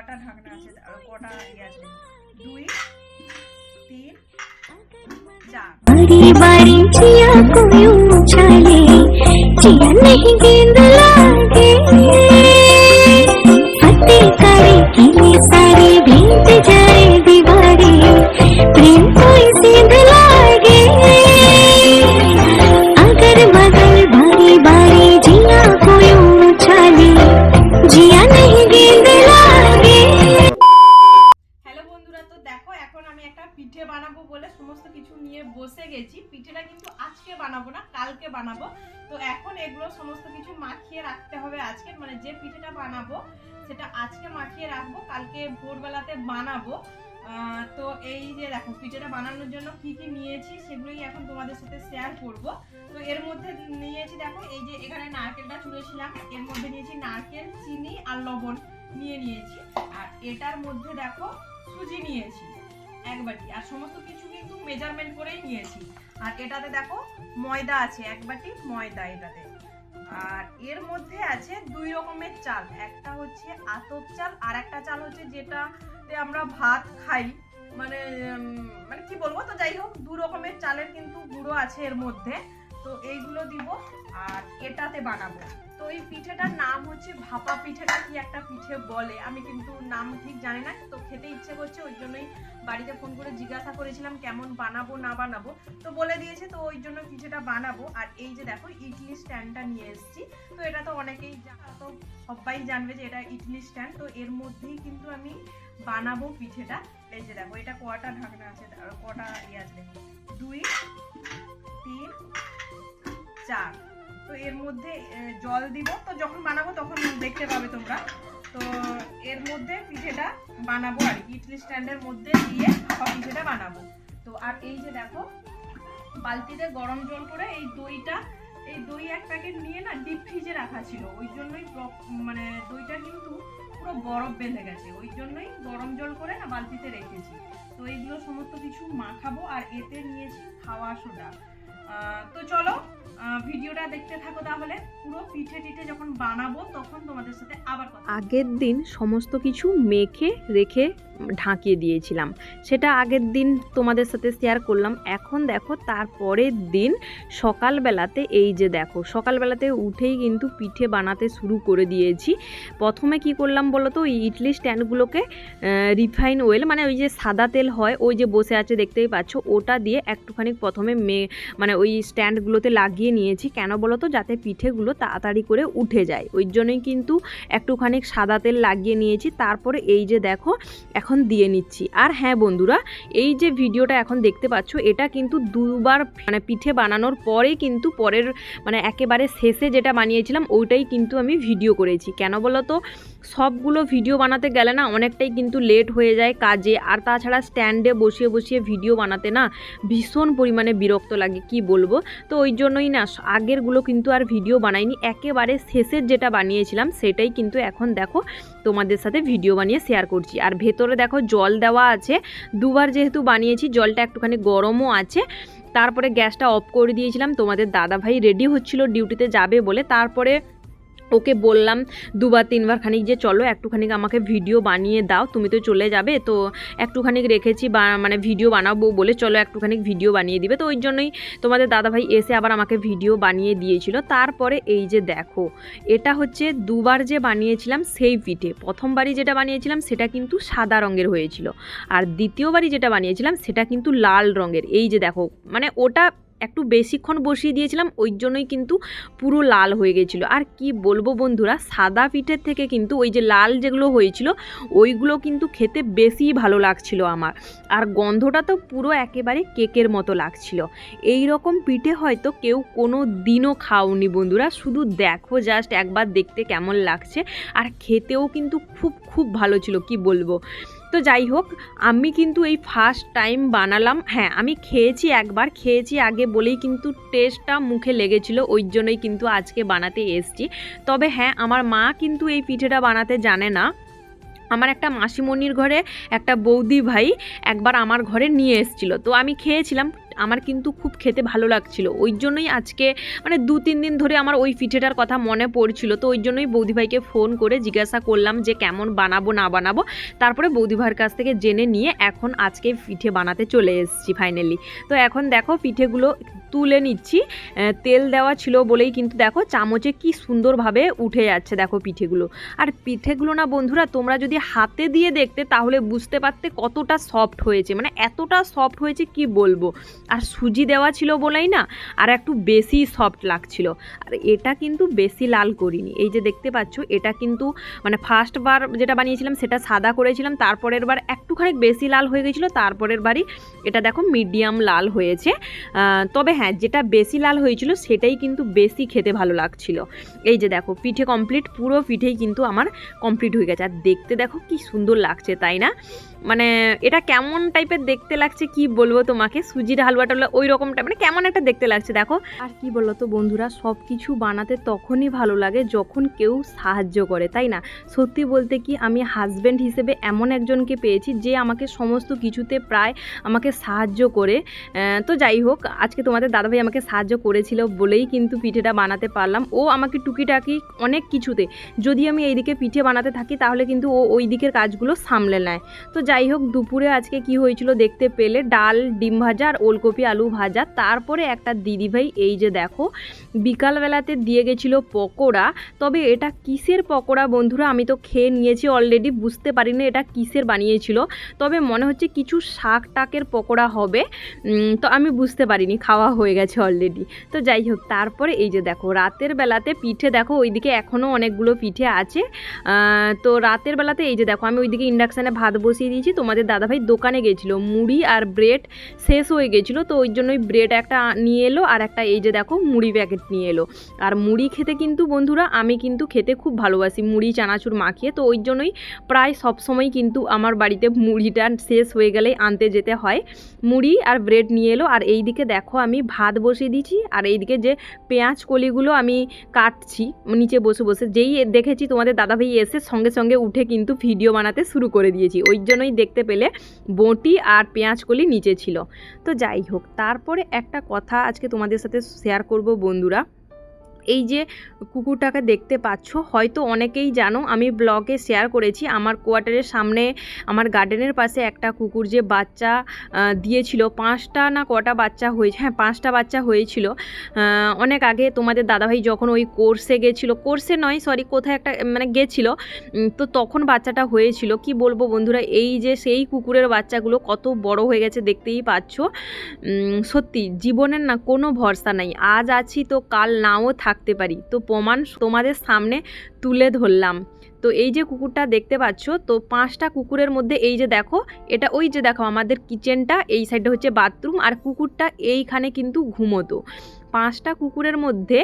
কটা ঢাকনা আছে আর কটা ইয়ে আছে দুই তিন চার बारी बारी जिया को यूं उछाले जिया नहीं गेंद लागे फतेह करे किले सारे भीग जाए दीवारे বানাবো না, কালকে বানাবো। তো এখন এগুলো সমস্ত কিছু মাখিয়ে রাখতে হবে আজকে। মানে যে পিঠেটা বানাবো, সেটা আজকে মাখিয়ে রাখব, কালকে ভোরবেলাতে বানাবো। তো এই যে দেখো, পিঠেটা বানানোর জন্য কি কি নিয়েছি, সেগুলোই এখন তোমাদের সাথে শেয়ার করব। তো এর মধ্যে নিয়েছি দেখো, এই যে এখানে নারকেলটা চুড়েছিলাম এর মধ্যে নিয়েছি নারকেল, চিনি আর লবণ নিয়ে নিয়েছি। আর এটার মধ্যে দেখো, সুজি নিয়েছি, এক বাটি। আর সমস্ত কিছু কিন্তু মেজারমেন্ট করেই নিয়েছি। আর এটাতে দেখো ময়দা আছে, এক বাটি ময়দা এটাতে। আর এর মধ্যে আছে দুই রকমের চাল, একটা হচ্ছে আতপ চাল আর একটা চাল হচ্ছে যেটাতে আমরা ভাত খাই। মানে মানে কি বলব? তো যাই হোক, দু রকমের চালের কিন্তু গুঁড়ো আছে এর মধ্যে। তো এইগুলো দিব আর এটাতে বানাবো। তো এই পিঠেটার নাম হচ্ছে ভাপা পিঠেটা কি একটা পিঠে বলে? আমি কিন্তু নাম ঠিক জানি না, তো খেতে ইচ্ছে করছে, ওই জন্যই বাড়িতে ফোন করে জিজ্ঞাসা করেছিলাম কেমন বানাবো, না বানাবো। তো বলে দিয়েছে, তো ওই জন্য পিঠেটা বানাবো। আর এই যে দেখো, ইডলি স্ট্যান্ডটা নিয়ে এসেছি। তো এটা তো অনেকেই তো সবাই জানবে যে এটা ইডলি স্ট্যান্ড। তো এর মধ্যেই কিন্তু আমি বানাবো পিঠেটা। এই যে দেখো, এটা কটা ঢাকনা আছে কটা ইয়ে আছে। দুই, তিন, চার। তো এর মধ্যে জল দিব। তো যখন বানাবো তখন দেখতে পাবে তোমরা। তো এর মধ্যে পিঠেটা বানাবো আর কি। ইডলি স্ট্যান্ডের মধ্যে দিয়ে পিঠেটা বানাবো। তো আর এই যে দেখো, বালতিতে গরম জল করে এই দইটা, এই দই এক প্যাকেট নিয়ে না ডিপ ফ্রিজে রাখা ছিল। ওই জন্যই মানে দইটা কিন্তু পুরো বরফ বেঁধে গেছে। ওই জন্যই গরম জল করে না বালতিতে রেখেছি। তো এইগুলো সমস্ত কিছু মাখাবো আর এতে নিয়েছি খাওয়া সোডা। তো চলো ভিডিওটা দেখতে থাকো তাহলে। পুরো পিঠে টিঠে যখন বানাবো, তখন তোমাদের সাথে আবার আগের দিন সমস্ত কিছু মেখে, রেখে ঢাকিয়ে দিয়েছিলাম। সেটা আগের দিন তোমাদের সাথে শেয়ার করলাম। এখন দেখো তারপরের দিন সকালবেলাতে এই যে দেখো, সকালবেলাতে উঠেই কিন্তু পিঠে বানাতে শুরু করে দিয়েছি। প্রথমে কি করলাম বলো তো ওই ইডলি স্ট্যান্ডগুলোকে রিফাইন অয়েল মানে ওই যে সাদা তেল হয়, ওই যে বসে আছে দেখতেই পাচ্ছ, ওটা দিয়ে একটুখানি প্রথমে মে মানে ওই স্ট্যান্ডগুলোতে লাগিয়ে নিয়েছি। কেন বলো তো যাতে পিঠেগুলো তাড়াতাড়ি করে উঠে যায়। ওই জন্যই কিন্তু একটুখানি সাদা তেল লাগিয়ে নিয়েছি। তারপরে এই যে দেখো, এখন দিয়ে নিচ্ছি। আর হ্যাঁ বন্ধুরা, এই যে ভিডিওটা এখন দেখতে পাচ্ছ, এটা কিন্তু দুবার মানে পিঠে বানানোর পরে কিন্তু পরের মানে একেবারে শেষে যেটা বানিয়েছিলাম, ওইটাই কিন্তু আমি ভিডিও করেছি। কেন বলো তো সবগুলো ভিডিও বানাতে গেলে না অনেকটাই কিন্তু লেট হয়ে যায় কাজে। আর তাছাড়া স্ট্যান্ডে বসিয়ে বসিয়ে ভিডিও বানাতে না ভীষণ পরিমাণে বিরক্ত লাগে, কি বলব? তো ওই জন্যই না আগেরগুলো কিন্তু আর ভিডিও বানাইনি, একেবারে শেষের যেটা বানিয়েছিলাম সেটাই কিন্তু এখন দেখো তোমাদের সাথে ভিডিও বানিয়ে শেয়ার করছি। আর ভেতরে দেখো জল দেওয়া আছে। দুবার যেহেতু বানিয়েছি, জলটা একটুখানি গরমও আছে। তারপরে গ্যাসটা অফ করে দিয়েছিলাম। তোমাদের দাদাভাই রেডি হচ্ছিল ডিউটিতে যাবে বলে। তারপরে ওকে বললাম দুবার, তিনবার খানিক যে চলো একটুখানি আমাকে ভিডিও বানিয়ে দাও, তুমি তো চলে যাবে, তো একটুখানি রেখেছি বা মানে ভিডিও বানাবো বলে চলো একটুখানি ভিডিও বানিয়ে দিবে। তো ওই জন্যই তোমাদের দাদাভাই এসে আবার আমাকে ভিডিও বানিয়ে দিয়েছিল। তারপরে এই যে দেখো, এটা হচ্ছে দুবার যে বানিয়েছিলাম সেই পিঠে। প্রথমবারই যেটা বানিয়েছিলাম সেটা কিন্তু সাদা রঙের হয়েছিল। আর দ্বিতীয়বারই যেটা বানিয়েছিলাম সেটা কিন্তু লাল রঙের। এই যে দেখো মানে ওটা একটু বেশিক্ষণ বসিয়ে দিয়েছিলাম, ওই জন্যই কিন্তু পুরো লাল হয়ে গেছিল। আর কি বলব বন্ধুরা, সাদা পিঠের থেকে কিন্তু ওই যে লাল যেগুলো হয়েছিল, ওইগুলো কিন্তু খেতে বেশি ভালো লাগছিল আমার। আর গন্ধটা তো পুরো একেবারে কেকের মতো লাগছিল। এই রকম পিঠে হয়তো কেউ কোনো দিনও খাওনি বন্ধুরা, শুধু দেখো জাস্ট একবার দেখতে কেমন লাগছে। আর খেতেও কিন্তু খুব খুব ভালো ছিল, কি বলব। তো যাই হোক, আমি কিন্তু এই ফার্স্ট টাইম বানালাম। হ্যাঁ আমি খেয়েছি একবার, খেয়েছি আগে বলেই কিন্তু টেস্টটা মুখে লেগেছিল, ওই জন্যই কিন্তু আজকে বানাতে এসছি। তবে হ্যাঁ আমার মা কিন্তু এই পিঠেটা বানাতে জানে না। আমার একটা মাসিমণির ঘরে একটা বৌদি ভাই একবার আমার ঘরে নিয়ে এসেছিল। তো আমি খেয়েছিলাম আমার কিন্তু খুব খেতে ভালো লাগছিল। ওই জন্যই আজকে মানে দু, তিন দিন ধরে আমার ওই পিঠেটার কথা মনে পড়ছিল। তো ওই জন্যই বৌদিভাইকে ফোন করে জিজ্ঞাসা করলাম যে কেমন বানাবো, না বানাবো। তারপরে বৌদিভাইয়ের কাছ থেকে জেনে নিয়ে এখন আজকে পিঠে বানাতে চলে এসেছি ফাইনালি তো এখন দেখো পিঠেগুলো তুলে নিচ্ছি। তেল দেওয়া ছিল বলেই কিন্তু দেখো চামচে কি সুন্দরভাবে উঠে যাচ্ছে দেখো পিঠেগুলো। আর পিঠেগুলো না বন্ধুরা তোমরা যদি হাতে দিয়ে দেখতে তাহলে বুঝতে পারতে কতটা সফট হয়েছে। মানে এতটা সফট হয়েছে কি বলব? আর সুজি দেওয়া ছিল বলেই না, আর একটু বেশি সফট লাগছিল। আর এটা কিন্তু বেশি লাল করিনি। এই যে দেখতে পাচ্ছ, এটা কিন্তু মানে ফার্স্ট বার যেটা বানিয়েছিলাম সেটা সাদা করেছিলাম, তারপরের বার একটুখানি বেশি লাল হয়ে গেছিল, তারপরের বারই এটা দেখো মিডিয়াম লাল হয়েছে। তবে হ্যাঁ যেটা বেশি লাল হয়েছিল সেটাই কিন্তু বেশি খেতে ভালো লাগছিল। এই যে দেখো, পিঠে কমপ্লিট পুরো পিঠেই কিন্তু আমার কমপ্লিট হয়ে গেছে। আর দেখতে দেখো কি সুন্দর লাগছে, তাই না? মানে এটা কেমন টাইপের দেখতে লাগছে কি বলব তোমাকে? সুজির হালুয়াটা হলো ওই রকমটা মানে কেমন একটা দেখতে লাগছে, দেখো। আর কি বলো তো বন্ধুরা সব কিছু বানাতে তখনই ভালো লাগে যখন কেউ সাহায্য করে, তাই না? সত্যি বলতে কি, আমি হাজব্যান্ড হিসেবে এমন একজনকে পেয়েছি যে আমাকে সমস্ত কিছুতে প্রায় আমাকে সাহায্য করে। তো যাই হোক, আজকে তোমাদের দাদাভাই আমাকে সাহায্য করেছিল বলেই কিন্তু পিঠেটা বানাতে পারলাম। ও আমাকে টুকিটাকি অনেক কিছুতে, যদি আমি এইদিকে পিঠে বানাতে থাকি তাহলে কিন্তু ও ওই দিকের কাজগুলো সামলে নেয়। তো যাই হোক, দুপুরে আজকে কি হয়েছিল দেখতে পেলে, ডাল, ডিম ভাজা আর ওলকপি আলু ভাজা, তারপরে একটা দিদিভাই এই যে দেখো, বিকালবেলাতে দিয়ে গেছিল পকোড়া। তবে এটা কিসের পকোড়া বন্ধুরা? আমি তো খেয়ে নিয়েছি অলরেডি বুঝতে পারিনি এটা কিসের বানিয়েছিল। তবে মনে হচ্ছে কিছু শাক টাকের পকোড়া হবে। তো আমি বুঝতে পারিনি, খাওয়া হয়ে গেছে অলরেডি তো যাই হোক, তারপরে এই যে দেখো, রাতের বেলাতে পিঠে দেখো, ওইদিকে এখনও অনেকগুলো পিঠে আছে। তো রাতের বেলাতে এই যে দেখো, আমি ওইদিকে ইন্ডাকশানে ভাত বসিয়ে দিয়েছি। তোমাদের দাদাভাই দোকানে গেছিল, মুড়ি আর ব্রেড শেষ হয়ে গেছিল। তো ওই জন্যই ব্রেড একটা নিয়ে এলো আর একটা এই যে দেখো মুড়ি প্যাকেট নিয়ে এলো। আর মুড়ি খেতে কিন্তু বন্ধুরা আমি কিন্তু খেতে খুব ভালোবাসি, মুড়ি চানাচুর মাখিয়ে, তো ওই জন্যই প্রায় সব সময় কিন্তু আমার বাড়িতে মুড়িটা শেষ হয়ে গেলেই আনতে যেতে হয়। মুড়ি আর ব্রেড নিয়ে এলো আর এই দিকে দেখো আমি ভাত বসিয়ে দিয়েছি আর এইদিকে যে পেঁয়াজ কলিগুলো আমি কাটছি, নিচে বসে বসে, যেই দেখেছি তোমাদের দাদাভাই এসে সঙ্গে সঙ্গে উঠে কিন্তু ভিডিও বানাতে শুরু করে দিয়েছি। ওই জন্যই দেখতে পেলে বটি আর পেঁয়াজ কলি নিচে ছিল। তো যাই হোক তারপরে একটা কথা আজকে তোমাদের সাথে শেয়ার করব বন্ধুরা। এই যে কুকুরটাকে দেখতে পাচ্ছ, হয়তো অনেকেই জানো, আমি ব্লগে শেয়ার করেছি, আমার কোয়ার্টারের সামনে, আমার গার্ডেনের পাশে একটা কুকুর যে বাচ্চা দিয়েছিল, পাঁচটা না কটা বাচ্চা হয়েছে হ্যাঁ পাঁচটা বাচ্চা হয়েছিল। অনেক আগে তোমাদের দাদাভাই যখন ওই কোর্সে গেছিল কোর্সে নয় সরি কোথায় একটা মানে গেছিল তো তখন বাচ্চাটা হয়েছিল। কি বলব বন্ধুরা, এই যে সেই কুকুরের বাচ্চাগুলো কত বড় হয়ে গেছে দেখতেই পাচ্ছ। সত্যি, জীবনের না কোনো ভরসা নাই। আজ আছি তো, কাল নাও থাকতে পারি। তো প্রমাণ তোমাদের সামনে তুলে ধরলাম। তো এই যে কুকুরটা দেখতে পাচ্ছ, তো পাঁচটা কুকুরের মধ্যে এই যে দেখো, এটা ওই যে দেখো আমাদের কিচেনটা, এই সাইডে হচ্ছে বাথরুম, আর কুকুরটা এইখানে কিন্তু ঘুমোতো। পাঁচটা কুকুরের মধ্যে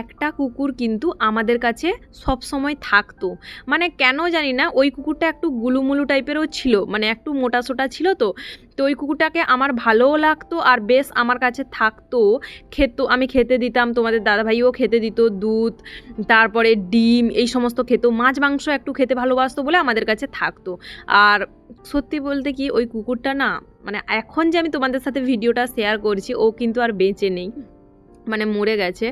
একটা কুকুর কিন্তু আমাদের কাছে সব সময় থাকতো। মানে কেন জানি না, ওই কুকুরটা একটু গুলুমুলু টাইপেরও ছিল মানে একটু মোটা সোটা ছিল তো। তো ওই কুকুরটাকে আমার ভালোও লাগতো আর বেশ আমার কাছে থাকতো। খেত, আমি খেতে দিতাম, তোমাদের দাদাভাইও খেতে দিত, দুধ, তারপরে ডিম, এই সমস্ত খেত। মাছ, মাংস একটু খেতে ভালোবাসতো বলে আমাদের কাছে থাকতো। আর সত্যি বলতে কি, ওই কুকুরটা না মানে এখন যে আমি তোমাদের সাথে ভিডিওটা শেয়ার করছি, ও কিন্তু আর বেঁচে নেই। মানে মরে গেছে।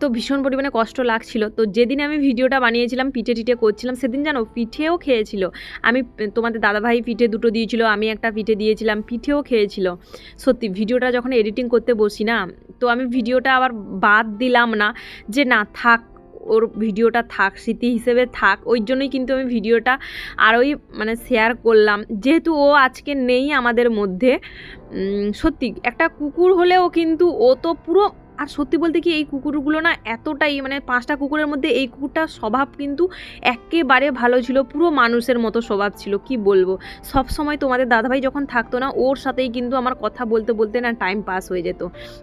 তো ভীষণ পরিমাণে কষ্ট লাগছিল। তো যেদিন আমি ভিডিওটা বানিয়েছিলাম, পিঠে টিঠে করছিলাম, সেদিন জানো পিঠেও খেয়েছিল। আমি, তোমাদের দাদাভাই পিঠে দুটো দিয়েছিল, আমি একটা পিঠে দিয়েছিলাম, পিঠেও খেয়েছিল। সত্যি, ভিডিওটা যখন এডিটিং করতে বসি না, তো আমি ভিডিওটা আবার বাদ দিলাম না যে, না, থাক ওর ভিডিওটা থাক, স্মৃতি হিসেবে থাক, ওই জন্যই কিন্তু আমি ভিডিওটা আরোই মানে শেয়ার করলাম। যেহেতু ও আজকে নেই আমাদের মধ্যে সত্যি একটা কুকুর হলেও কিন্তু ও তো পুরো আর সত্যি বলতে কি এই কুকুরগুলো না এতটাই মানে পাঁচটা কুকুরের মধ্যে এই কুকুরটার স্বভাব কিন্তু একেবারে ভালো ছিল, পুরো মানুষের মতো স্বভাব ছিল, কি বলব? সব সময় তোমাদের দাদাভাই যখন থাকতো না, ওর সাথেই কিন্তু আমার কথা বলতে বলতে না টাইম পাস হয়ে যেত।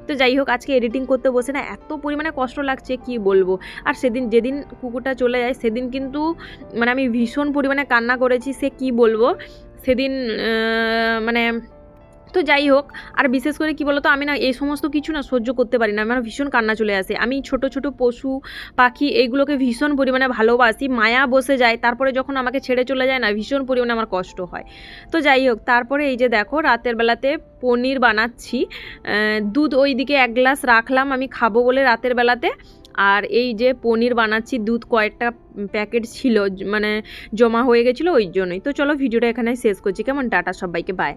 তো যাই হোক, আজকে এডিটিং করতে বসে না এত পরিমাণে কষ্ট লাগছে, কি বলব? আর সেদিন যেদিন কুকুরটা চলে যায়, সেদিন কিন্তু মানে আমি ভীষণ পরিমাণে কান্না করেছি, সে কি বলব? সেদিন মানে তো যাই হোক, আর বিশেষ করে কি বলতো, আমি না এই সমস্ত কিছু না সহ্য করতে পারি না। আমার ভীষণ কান্না চলে আসে। আমি ছোট ছোট পশু, পাখি এইগুলোকে ভীষণ পরিমাণে ভালোবাসি। মায়া বসে যায়। তারপরে যখন আমাকে ছেড়ে চলে যায় না, ভীষণ পরিমাণে আমার কষ্ট হয়। তো যাই হোক, তারপরে এই যে দেখো, রাতের বেলাতে পনির বানাচ্ছি। দুধ ওই দিকে এক গ্লাস রাখলাম, আমি খাব বলে রাতের বেলাতে। আর এই যে পনির বানাচ্ছি, দুধ কয়েকটা প্যাকেট ছিল মানে জমা হয়ে গেছিল ওই জন্যই। তো চলো ভিডিওটা এখানে শেষ করছি। কেমন? টাটা সবাইকে বাই